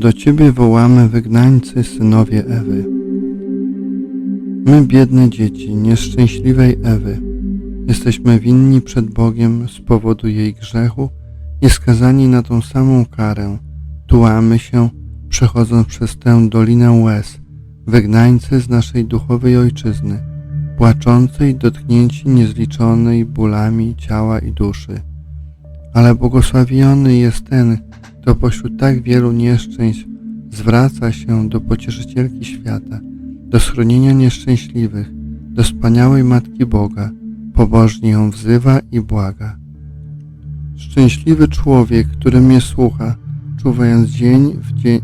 Do Ciebie wołamy, wygnańcy, synowie Ewy. My, biedne dzieci nieszczęśliwej Ewy, jesteśmy winni przed Bogiem z powodu jej grzechu i skazani na tą samą karę. Tułamy się, przechodząc przez tę dolinę łez, wygnańcy z naszej duchowej ojczyzny, płaczącej, dotknięci niezliczonej bólami ciała i duszy. Ale błogosławiony jest ten, kto pośród tak wielu nieszczęść zwraca się do pocieszycielki świata, do schronienia nieszczęśliwych, do wspaniałej Matki Boga, pobożnie ją wzywa i błaga. Szczęśliwy człowiek, który mnie słucha, czuwając dzień w dzień,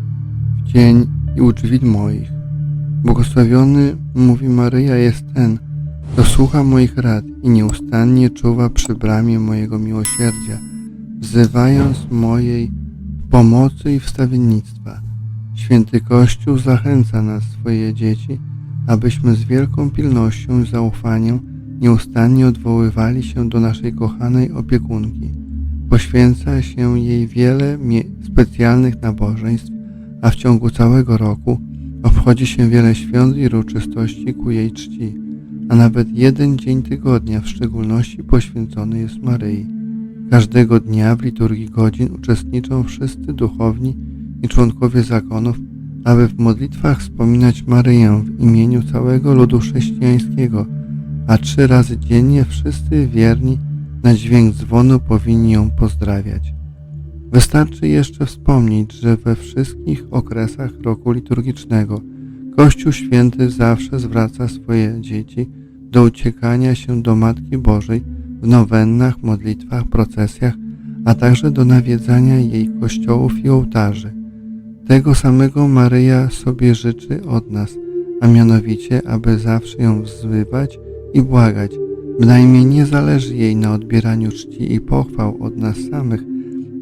w dzień i u drzwi moich. Błogosławiony, mówi Maryja, jest ten, kto słucha moich rad i nieustannie czuwa przy bramie mojego miłosierdzia, wzywając mojej pomocy i wstawiennictwa. Święty Kościół zachęca nas, swoje dzieci, abyśmy z wielką pilnością i zaufaniem nieustannie odwoływali się do naszej kochanej opiekunki. Poświęca się jej wiele specjalnych nabożeństw, a w ciągu całego roku obchodzi się wiele świąt i uroczystości ku jej czci, a nawet jeden dzień tygodnia w szczególności poświęcony jest Maryi. Każdego dnia w liturgii godzin uczestniczą wszyscy duchowni i członkowie zakonów, aby w modlitwach wspominać Maryję w imieniu całego ludu chrześcijańskiego, a trzy razy dziennie wszyscy wierni na dźwięk dzwonu powinni ją pozdrawiać. Wystarczy jeszcze wspomnieć, że we wszystkich okresach roku liturgicznego Kościół Święty zawsze zwraca swoje dzieci do uciekania się do Matki Bożej w nowennach, modlitwach, procesjach, a także do nawiedzania jej kościołów i ołtarzy. Tego samego Maryja sobie życzy od nas, a mianowicie, aby zawsze ją wzywać i błagać, bynajmniej nie zależy jej na odbieraniu czci i pochwał od nas samych,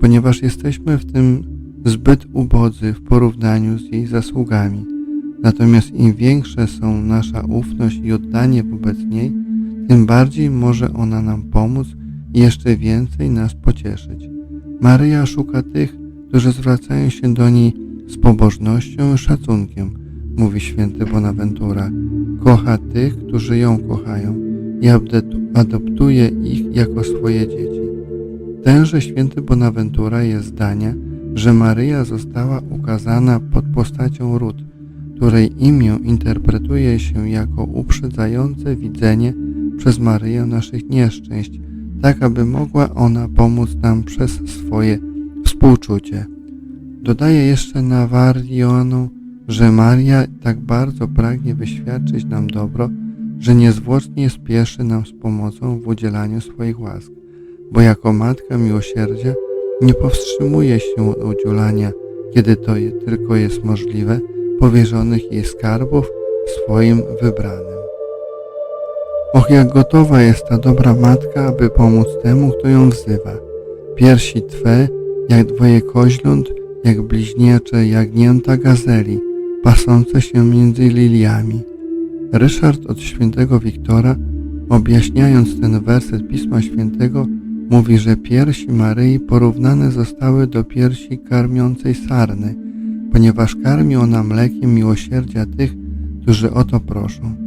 ponieważ jesteśmy w tym zbyt ubodzy w porównaniu z jej zasługami. Natomiast im większe są nasza ufność i oddanie wobec niej, tym bardziej może ona nam pomóc i jeszcze więcej nas pocieszyć. Maryja szuka tych, którzy zwracają się do niej z pobożnością i szacunkiem, mówi święty Bonaventura. Kocha tych, którzy ją kochają i adoptuje ich jako swoje dzieci. Tenże święty Bonaventura jest zdania, że Maryja została ukazana pod postacią ród, której imię interpretuje się jako uprzedzające widzenie przez Maryję naszych nieszczęść, tak aby mogła ona pomóc nam przez swoje współczucie. Dodaje jeszcze Nawarionu, że Maria tak bardzo pragnie wyświadczyć nam dobro, że niezwłocznie spieszy nam z pomocą w udzielaniu swoich łask, bo jako Matka Miłosierdzia nie powstrzymuje się od udzielania, kiedy to je, tylko jest możliwe, powierzonych jej skarbów swoim wybranym. Och, jak gotowa jest ta dobra matka, aby pomóc temu, kto ją wzywa. Piersi Twe, jak dwoje koźląt, jak bliźniecze jagnięta gazeli, pasące się między liliami. Ryszard od świętego Wiktora, objaśniając ten werset Pisma Świętego, mówi, że piersi Maryi porównane zostały do piersi karmiącej sarny, ponieważ karmi ona mlekiem miłosierdzia tych, którzy o to proszą.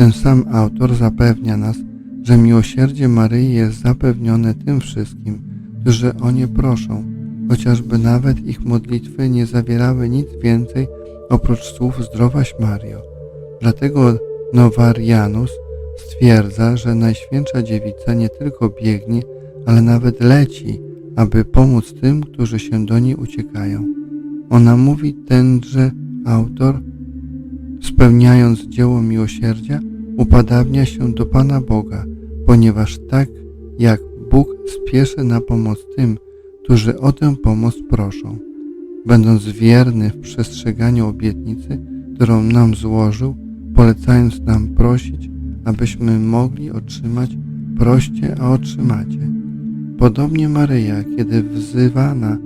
Ten sam autor zapewnia nas, że miłosierdzie Maryi jest zapewnione tym wszystkim, którzy o nie proszą, chociażby nawet ich modlitwy nie zawierały nic więcej oprócz słów Zdrowaś Mario. Dlatego Nowarianus stwierdza, że Najświętsza Dziewica nie tylko biegnie, ale nawet leci, aby pomóc tym, którzy się do niej uciekają. Ona mówi tenże autor, spełniając dzieło miłosierdzia, upadawnia się do Pana Boga, ponieważ tak jak Bóg spieszy na pomoc tym, którzy o tę pomoc proszą. Będąc wierny w przestrzeganiu obietnicy, którą nam złożył, polecając nam prosić, abyśmy mogli otrzymać, proście, a otrzymacie. Podobnie Maryja, kiedy wzywana,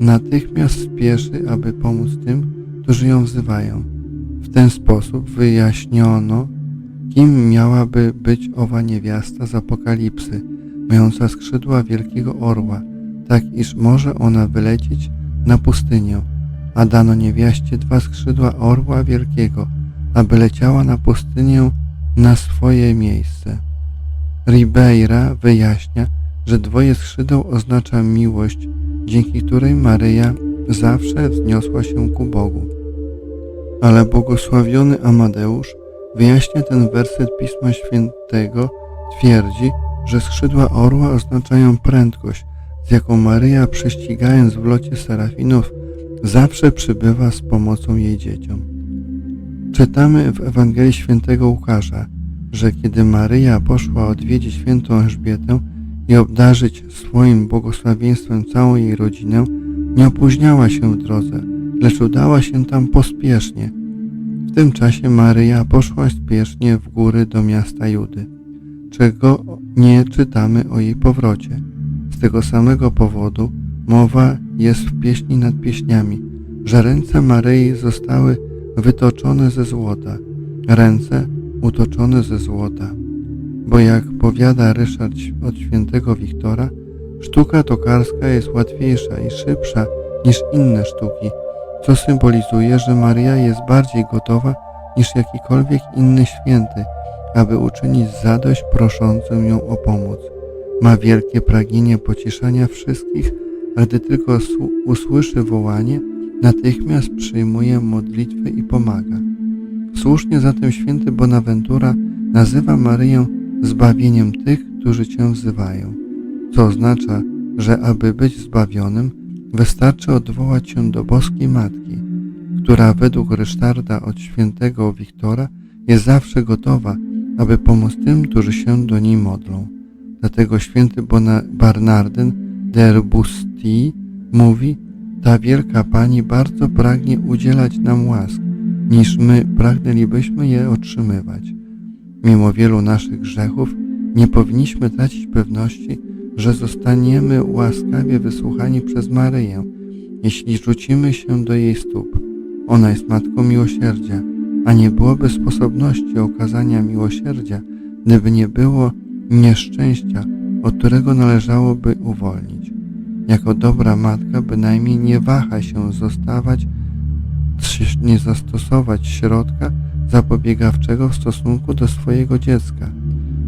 natychmiast spieszy, aby pomóc tym, którzy ją wzywają. W ten sposób wyjaśniono, kim miałaby być owa niewiasta z Apokalipsy, mająca skrzydła wielkiego orła, tak iż może ona wylecieć na pustynię, a dano niewiaście dwa skrzydła orła wielkiego, aby leciała na pustynię na swoje miejsce. Ribeira wyjaśnia, że dwoje skrzydeł oznacza miłość, dzięki której Maryja zawsze wzniosła się ku Bogu. Ale błogosławiony Amadeusz wyjaśnia ten werset Pisma Świętego, twierdzi, że skrzydła orła oznaczają prędkość, z jaką Maryja prześcigając w locie serafinów zawsze przybywa z pomocą jej dzieciom. Czytamy w Ewangelii Świętego Łukasza, że kiedy Maryja poszła odwiedzić świętą Elżbietę i obdarzyć swoim błogosławieństwem całą jej rodzinę, nie opóźniała się w drodze, lecz udała się tam pospiesznie. W tym czasie Maryja poszła spiesznie w góry do miasta Judy, czego nie czytamy o jej powrocie. Z tego samego powodu mowa jest w pieśni nad pieśniami, że ręce Maryi zostały wytoczone ze złota, ręce utoczone ze złota. Bo jak powiada Ryszard od świętego Wiktora, sztuka tokarska jest łatwiejsza i szybsza niż inne sztuki, co symbolizuje, że Maria jest bardziej gotowa niż jakikolwiek inny święty, aby uczynić zadość proszącym ją o pomoc. Ma wielkie pragnienie pocieszania wszystkich, a gdy tylko usłyszy wołanie, natychmiast przyjmuje modlitwę i pomaga. Słusznie zatem święty Bonaventura nazywa Maryję zbawieniem tych, którzy Cię wzywają, co oznacza, że aby być zbawionym, wystarczy odwołać się do boskiej Matki, która według Rysztarda od świętego Wiktora jest zawsze gotowa, aby pomóc tym, którzy się do niej modlą. Dlatego święty Bernardyn de Busti mówi, ta wielka Pani bardzo pragnie udzielać nam łask, niż my pragnęlibyśmy je otrzymywać. Mimo wielu naszych grzechów nie powinniśmy tracić pewności, że zostaniemy łaskawie wysłuchani przez Maryję, jeśli rzucimy się do jej stóp. Ona jest Matką Miłosierdzia, a nie byłoby sposobności okazania miłosierdzia, gdyby nie było nieszczęścia, od którego należałoby uwolnić. Jako dobra matka bynajmniej nie waha się zostawać, nie zastosować środka zapobiegawczego w stosunku do swojego dziecka,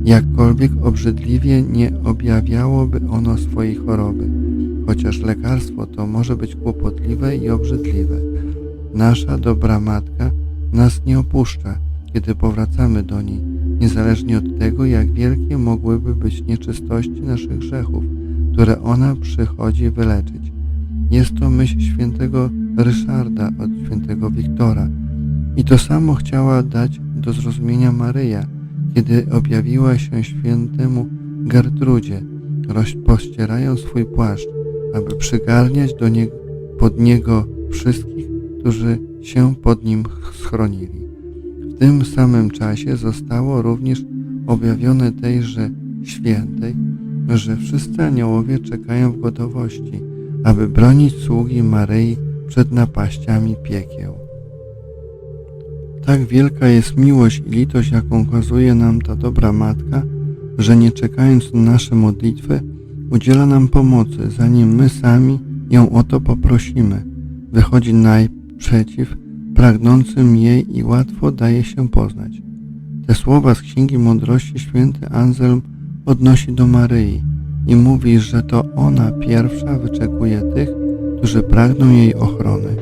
jakkolwiek obrzydliwie nie objawiałoby ono swojej choroby, chociaż lekarstwo to może być kłopotliwe i obrzydliwe. Nasza dobra matka nas nie opuszcza, kiedy powracamy do niej, niezależnie od tego, jak wielkie mogłyby być nieczystości naszych grzechów, które ona przychodzi wyleczyć. Jest to myśl świętego Ryszarda od świętego Wiktora i to samo chciała dać do zrozumienia Maryja, kiedy objawiła się świętemu Gertrudzie, rozpościerając swój płaszcz, aby przygarniać do nie, pod niego wszystkich, którzy się pod nim schronili. W tym samym czasie zostało również objawione tejże świętej, że wszyscy aniołowie czekają w gotowości, aby bronić sługi Maryi przed napaściami piekieł. Tak wielka jest miłość i litość, jaką okazuje nam ta dobra Matka, że nie czekając na nasze modlitwy, udziela nam pomocy, zanim my sami ją o to poprosimy. Wychodzi najprzeciw pragnącym jej i łatwo daje się poznać. Te słowa z Księgi Mądrości święty Anselm odnosi do Maryi i mówi, że to ona pierwsza wyczekuje tych, którzy pragną jej ochrony.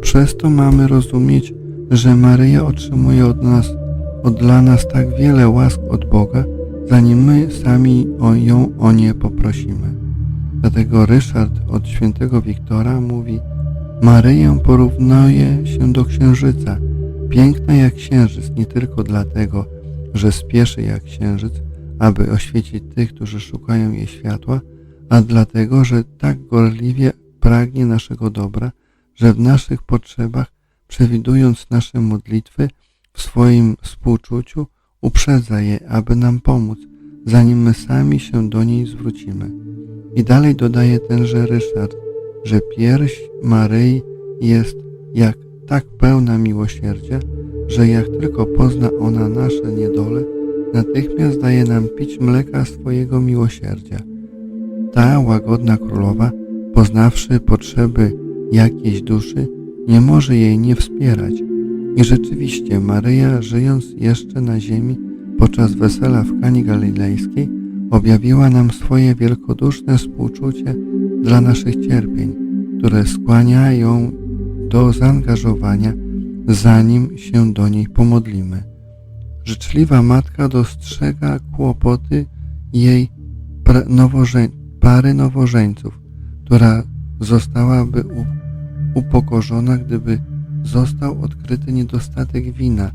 Przez to mamy rozumieć, że Maryja otrzymuje od nas, od dla nas tak wiele łask od Boga, zanim my sami o ją o nie poprosimy. Dlatego Ryszard od świętego Wiktora mówi Maryję porównuje się do księżyca, piękna jak księżyc nie tylko dlatego, że spieszy jak księżyc, aby oświecić tych, którzy szukają jej światła, a dlatego, że tak gorliwie pragnie naszego dobra, że w naszych potrzebach, przewidując nasze modlitwy, w swoim współczuciu uprzedza je, aby nam pomóc, zanim my sami się do niej zwrócimy. I dalej dodaje tenże Ryszard, że pierś Maryi jest jak tak pełna miłosierdzia, że jak tylko pozna ona nasze niedole, natychmiast daje nam pić mleka swojego miłosierdzia. Ta łagodna królowa, poznawszy potrzeby jakiejś duszy, nie może jej nie wspierać. I rzeczywiście Maryja, żyjąc jeszcze na ziemi podczas wesela w Kani Galilejskiej, objawiła nam swoje wielkoduszne współczucie dla naszych cierpień, które skłania ją do zaangażowania, zanim się do niej pomodlimy. Życzliwa matka dostrzega kłopoty jej nowożeń, pary nowożeńców, która zostałaby upokorzona, gdyby został odkryty niedostatek wina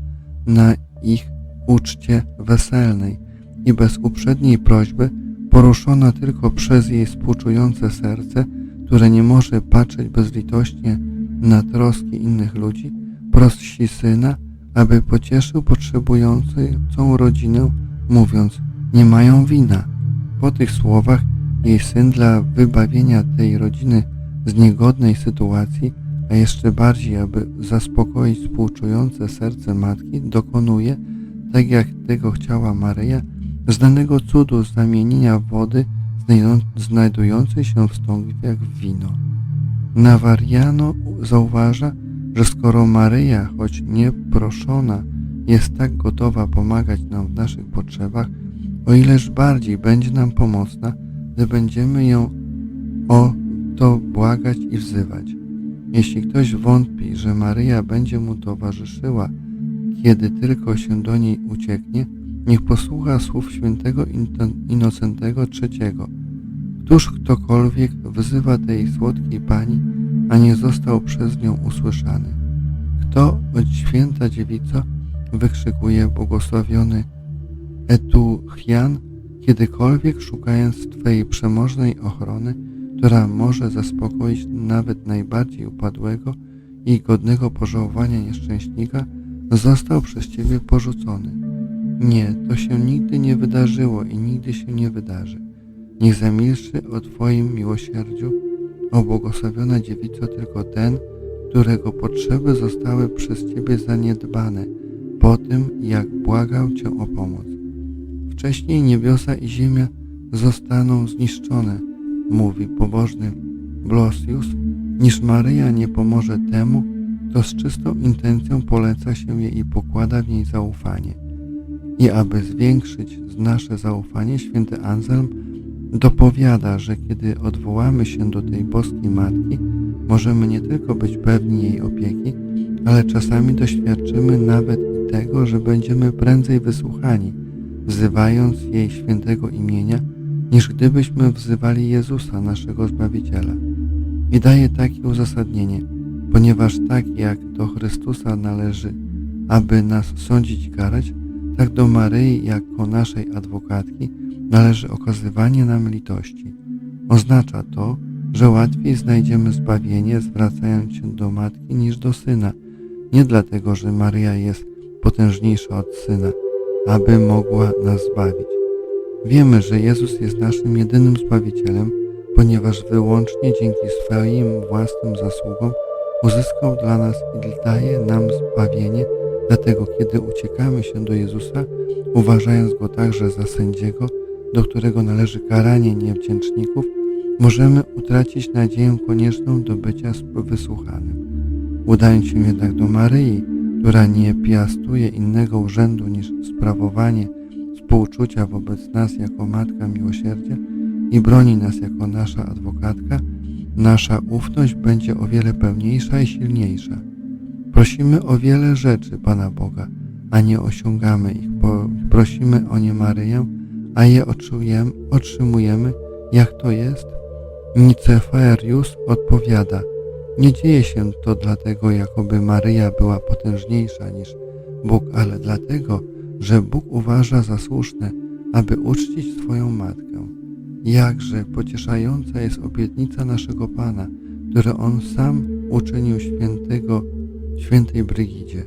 na ich uczcie weselnej i bez uprzedniej prośby, poruszona tylko przez jej współczujące serce, które nie może patrzeć bezlitośnie na troski innych ludzi, prosi syna, aby pocieszył potrzebującą rodzinę, mówiąc, nie mają wina. Po tych słowach jej syn dla wybawienia tej rodziny z niegodnej sytuacji, a jeszcze bardziej, aby zaspokoić współczujące serce matki, dokonuje, tak jak tego chciała Maryja, znanego cudu zamienienia wody znajdującej się w stągwiach w wino. Nawariano zauważa, że skoro Maryja, choć nieproszona, jest tak gotowa pomagać nam w naszych potrzebach, o ileż bardziej będzie nam pomocna, gdy będziemy ją o to błagać i wzywać. Jeśli ktoś wątpi, że Maryja będzie mu towarzyszyła, kiedy tylko się do niej ucieknie, niech posłucha słów świętego Inocentego III. Któż ktokolwiek wzywa tej słodkiej pani, a nie został przez nią usłyszany? Kto święta dziewico wykrzykuje błogosławiony Etuchian, kiedykolwiek szukając Twojej przemożnej ochrony, która może zaspokoić nawet najbardziej upadłego i godnego pożałowania nieszczęśnika, został przez Ciebie porzucony. Nie, to się nigdy nie wydarzyło i nigdy się nie wydarzy. Niech zamilczy o Twoim miłosierdziu, o dziewico, tylko ten, którego potrzeby zostały przez Ciebie zaniedbane po tym, jak błagał Cię o pomoc. Wcześniej niebiosa i ziemia zostaną zniszczone, mówi pobożny Blosius, niż Maryja nie pomoże temu, kto z czystą intencją poleca się jej i pokłada w niej zaufanie. I aby zwiększyć nasze zaufanie, święty Anselm dopowiada, że kiedy odwołamy się do tej boskiej Matki, możemy nie tylko być pewni jej opieki, ale czasami doświadczymy nawet i tego, że będziemy prędzej wysłuchani, wzywając jej świętego imienia, niż gdybyśmy wzywali Jezusa, naszego Zbawiciela. I daje takie uzasadnienie, ponieważ tak jak do Chrystusa należy, aby nas sądzić i karać, tak do Maryi jako naszej adwokatki należy okazywanie nam litości. Oznacza to, że łatwiej znajdziemy zbawienie zwracając się do Matki niż do Syna, nie dlatego, że Maryja jest potężniejsza od Syna, aby mogła nas zbawić. Wiemy, że Jezus jest naszym jedynym Zbawicielem, ponieważ wyłącznie dzięki swoim własnym zasługom uzyskał dla nas i daje nam zbawienie, dlatego kiedy uciekamy się do Jezusa, uważając Go także za sędziego, do którego należy karanie niewdzięczników, możemy utracić nadzieję konieczną do bycia wysłuchanym. Udając się jednak do Maryi, która nie piastuje innego urzędu niż sprawowanie współczucia wobec nas jako Matka Miłosierdzia i broni nas jako nasza adwokatka, nasza ufność będzie o wiele pełniejsza i silniejsza. Prosimy o wiele rzeczy Pana Boga, a nie osiągamy ich. Prosimy o nie Maryję, a je otrzymujemy, jak to jest? Niceferius odpowiada, nie dzieje się to dlatego, jakoby Maryja była potężniejsza niż Bóg, ale dlatego, że Bóg uważa za słuszne, aby uczcić Twoją matkę. Jakże pocieszająca jest obietnica naszego Pana, które On sam uczynił świętego, świętej Brygidzie.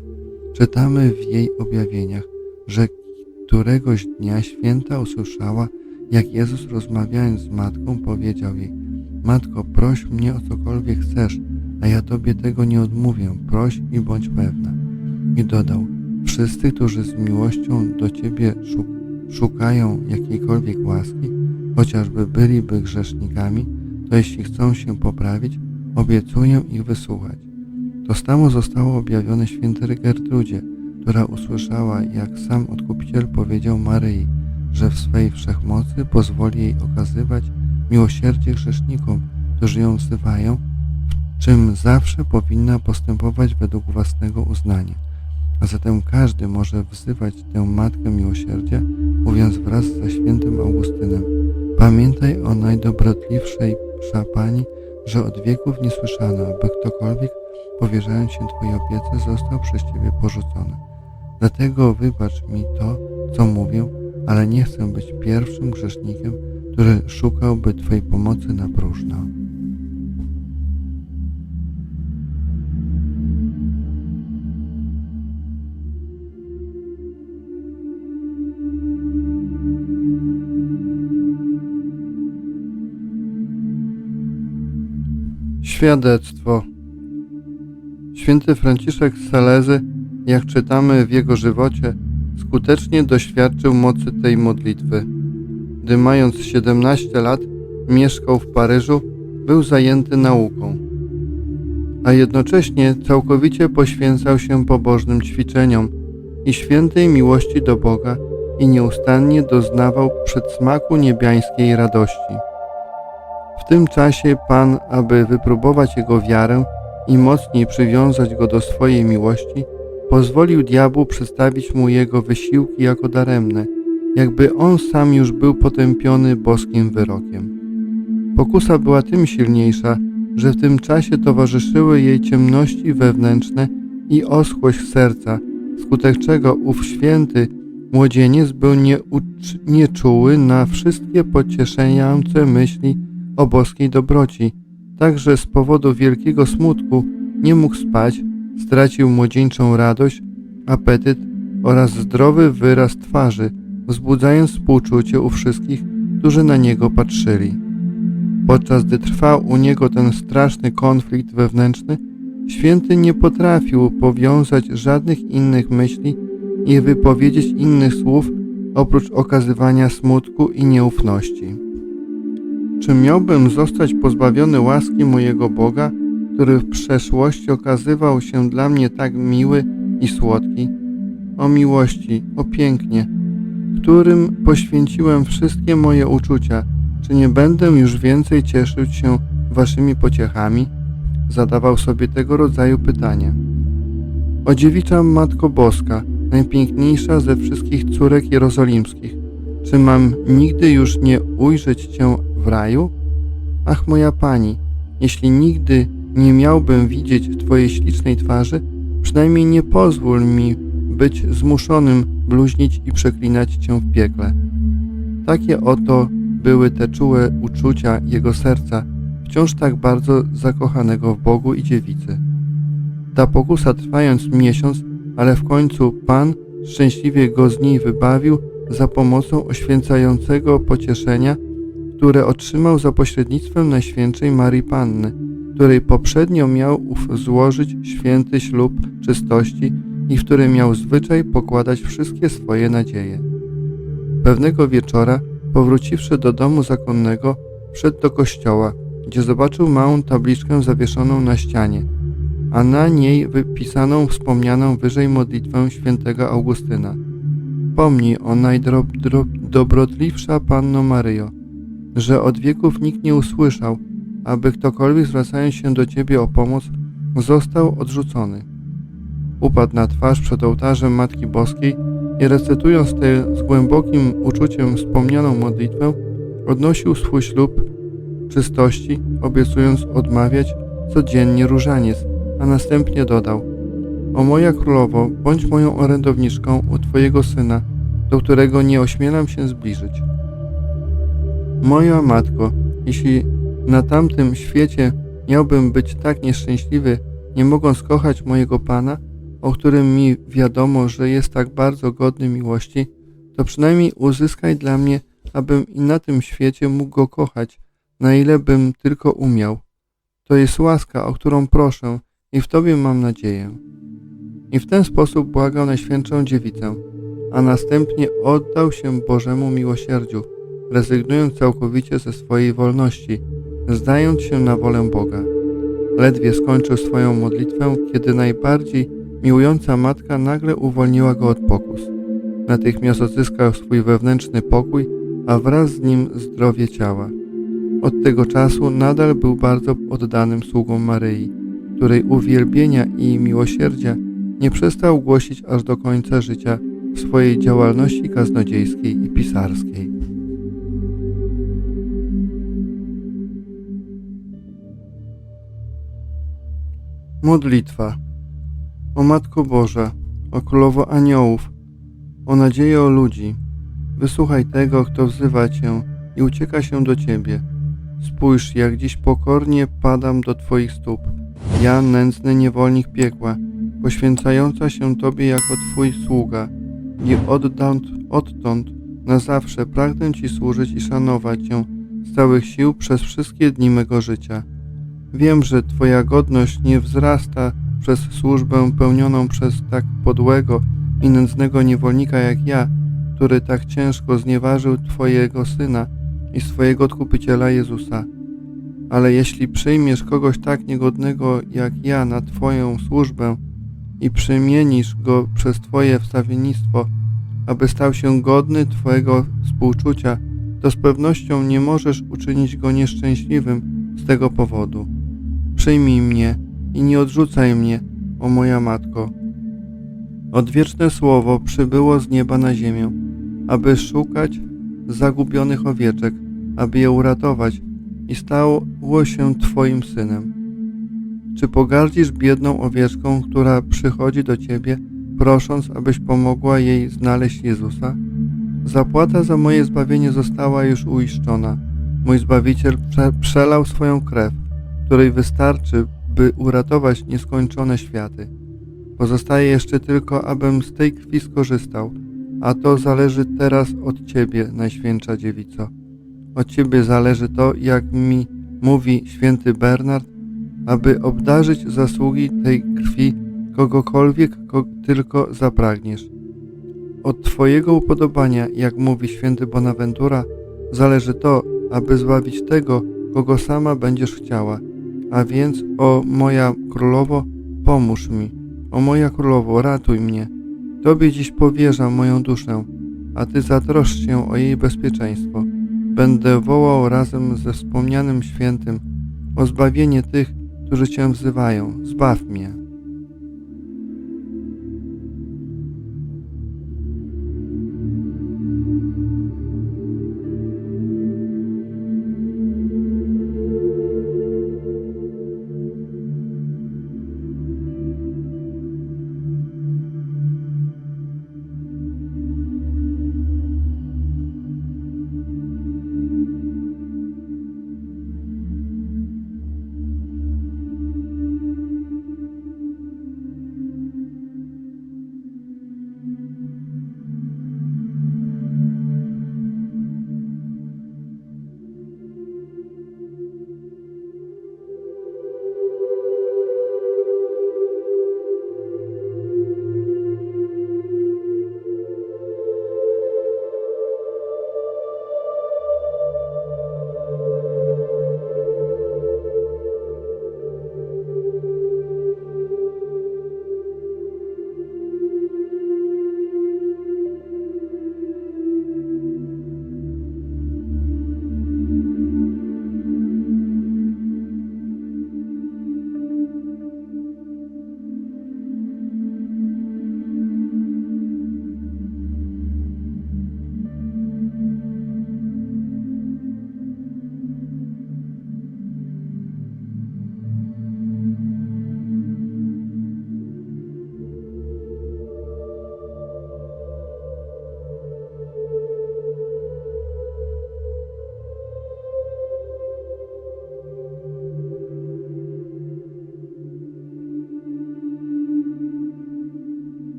Czytamy w jej objawieniach, że któregoś dnia święta usłyszała, jak Jezus rozmawiając z matką powiedział jej Matko, proś mnie o cokolwiek chcesz, a ja Tobie tego nie odmówię, proś i bądź pewna. I dodał, wszyscy, którzy z miłością do Ciebie szukają jakiejkolwiek łaski, chociażby byliby grzesznikami, to jeśli chcą się poprawić, obiecuję ich wysłuchać. To samo zostało objawione świętej Gertrudzie, która usłyszała, jak sam Odkupiciel powiedział Maryi, że w swej wszechmocy pozwoli jej okazywać miłosierdzie grzesznikom, którzy ją wzywają, czym zawsze powinna postępować według własnego uznania. A zatem każdy może wzywać tę Matkę Miłosierdzia, mówiąc wraz ze świętym Augustynem Pamiętaj o najdobrodliwszej Pani, że od wieków nie słyszano, aby ktokolwiek, powierzając się Twojej opiece, został przez Ciebie porzucony. Dlatego wybacz mi to, co mówię, ale nie chcę być pierwszym grzesznikiem, który szukałby Twojej pomocy na próżno. Świadectwo Święty Franciszek z Salezy, jak czytamy w jego żywocie, skutecznie doświadczył mocy tej modlitwy. Gdy mając 17 lat mieszkał w Paryżu, był zajęty nauką, a jednocześnie całkowicie poświęcał się pobożnym ćwiczeniom i świętej miłości do Boga i nieustannie doznawał przedsmaku niebiańskiej radości. Tym czasie Pan, aby wypróbować jego wiarę i mocniej przywiązać go do swojej miłości, pozwolił diabłu przedstawić mu jego wysiłki jako daremne, jakby on sam już był potępiony boskim wyrokiem. Pokusa była tym silniejsza, że w tym czasie towarzyszyły jej ciemności wewnętrzne i oschłość serca, skutek czego ów święty młodzieniec był nieczuły na wszystkie pocieszające myśli o boskiej dobroci, także z powodu wielkiego smutku nie mógł spać, stracił młodzieńczą radość, apetyt oraz zdrowy wyraz twarzy, wzbudzając współczucie u wszystkich, którzy na niego patrzyli. Podczas gdy trwał u niego ten straszny konflikt wewnętrzny, święty nie potrafił powiązać żadnych innych myśli i wypowiedzieć innych słów oprócz okazywania smutku i nieufności. Czy miałbym zostać pozbawiony łaski mojego Boga, który w przeszłości okazywał się dla mnie tak miły i słodki? O miłości, o pięknie, którym poświęciłem wszystkie moje uczucia, czy nie będę już więcej cieszył się waszymi pociechami? Zadawał sobie tego rodzaju pytania. O dziewicza Matko Boska, najpiękniejsza ze wszystkich córek jerozolimskich, czy mam nigdy już nie ujrzeć Cię w raju? Ach, moja Pani, jeśli nigdy nie miałbym widzieć Twojej ślicznej twarzy, przynajmniej nie pozwól mi być zmuszonym bluźnić i przeklinać Cię w piekle. Takie oto były te czułe uczucia jego serca, wciąż tak bardzo zakochanego w Bogu i dziewicy. Ta pokusa trwając miesiąc, ale w końcu Pan szczęśliwie go z niej wybawił za pomocą oświęcającego pocieszenia, które otrzymał za pośrednictwem Najświętszej Marii Panny, której poprzednio miał ów złożyć święty ślub czystości i w którym miał zwyczaj pokładać wszystkie swoje nadzieje. Pewnego wieczora, powróciwszy do domu zakonnego, wszedł do kościoła, gdzie zobaczył małą tabliczkę zawieszoną na ścianie, a na niej wypisaną wspomnianą wyżej modlitwę świętego Augustyna. Pomnij o najdobrodliwsza Panno Maryjo, że od wieków nikt nie usłyszał, aby ktokolwiek zwracając się do Ciebie o pomoc, został odrzucony. Upadł na twarz przed ołtarzem Matki Boskiej i recytując tę z głębokim uczuciem wspomnianą modlitwę, odnosił swój ślub czystości, obiecując odmawiać codziennie różaniec, a następnie dodał O moja królowo, bądź moją orędowniczką u Twojego syna, do którego nie ośmielam się zbliżyć. Moja matko, jeśli na tamtym świecie miałbym być tak nieszczęśliwy, nie mogąc kochać mojego Pana, o którym mi wiadomo, że jest tak bardzo godny miłości, to przynajmniej uzyskaj dla mnie, abym i na tym świecie mógł go kochać, na ile bym tylko umiał. To jest łaska, o którą proszę i w Tobie mam nadzieję. I w ten sposób błagał Najświętszą Dziewicę, a następnie oddał się Bożemu miłosierdziu, rezygnując całkowicie ze swojej wolności, zdając się na wolę Boga. Ledwie skończył swoją modlitwę, kiedy najbardziej miłująca matka nagle uwolniła go od pokus. Natychmiast odzyskał swój wewnętrzny pokój, a wraz z nim zdrowie ciała. Od tego czasu nadal był bardzo oddanym sługą Maryi, której uwielbienia i miłosierdzia nie przestał głosić aż do końca życia w swojej działalności kaznodziejskiej i pisarskiej. Modlitwa O Matko Boża, o Królowo Aniołów, o nadzieję o ludzi, wysłuchaj tego, kto wzywa Cię i ucieka się do Ciebie. Spójrz, jak dziś pokornie padam do Twoich stóp, ja, nędzny niewolnik piekła, poświęcająca się Tobie jako Twój sługa i oddąd, odtąd na zawsze pragnę Ci służyć i szanować Cię z całych sił przez wszystkie dni mego życia. Wiem, że Twoja godność nie wzrasta przez służbę pełnioną przez tak podłego i nędznego niewolnika jak ja, który tak ciężko znieważył Twojego Syna i swojego Odkupiciela Jezusa. Ale jeśli przyjmiesz kogoś tak niegodnego jak ja na Twoją służbę i przemienisz go przez Twoje wstawiennictwo, aby stał się godny Twojego współczucia, to z pewnością nie możesz uczynić go nieszczęśliwym z tego powodu. Przyjmij mnie i nie odrzucaj mnie, o moja matko. Odwieczne słowo przybyło z nieba na ziemię, aby szukać zagubionych owieczek, aby je uratować i stało się Twoim synem. Czy pogardzisz biedną owieczką, która przychodzi do Ciebie, prosząc, abyś pomogła jej znaleźć Jezusa? Zapłata za moje zbawienie została już uiszczona. Mój Zbawiciel prze przelał swoją krew, której wystarczy, by uratować nieskończone światy. Pozostaje jeszcze tylko, abym z tej krwi skorzystał, a to zależy teraz od Ciebie, Najświętsza Dziewico. Od Ciebie zależy to, jak mi mówi święty Bernard, aby obdarzyć zasługi tej krwi kogokolwiek, kogo tylko zapragniesz. Od Twojego upodobania, jak mówi święty Bonaventura, zależy to, aby zbawić tego, kogo sama będziesz chciała. A więc, o moja królowo, pomóż mi. O moja królowo, ratuj mnie. Tobie dziś powierzam moją duszę, a Ty zatroszcz się o jej bezpieczeństwo. Będę wołał razem ze wspomnianym świętym o zbawienie tych, którzy Cię wzywają. Zbaw mnie.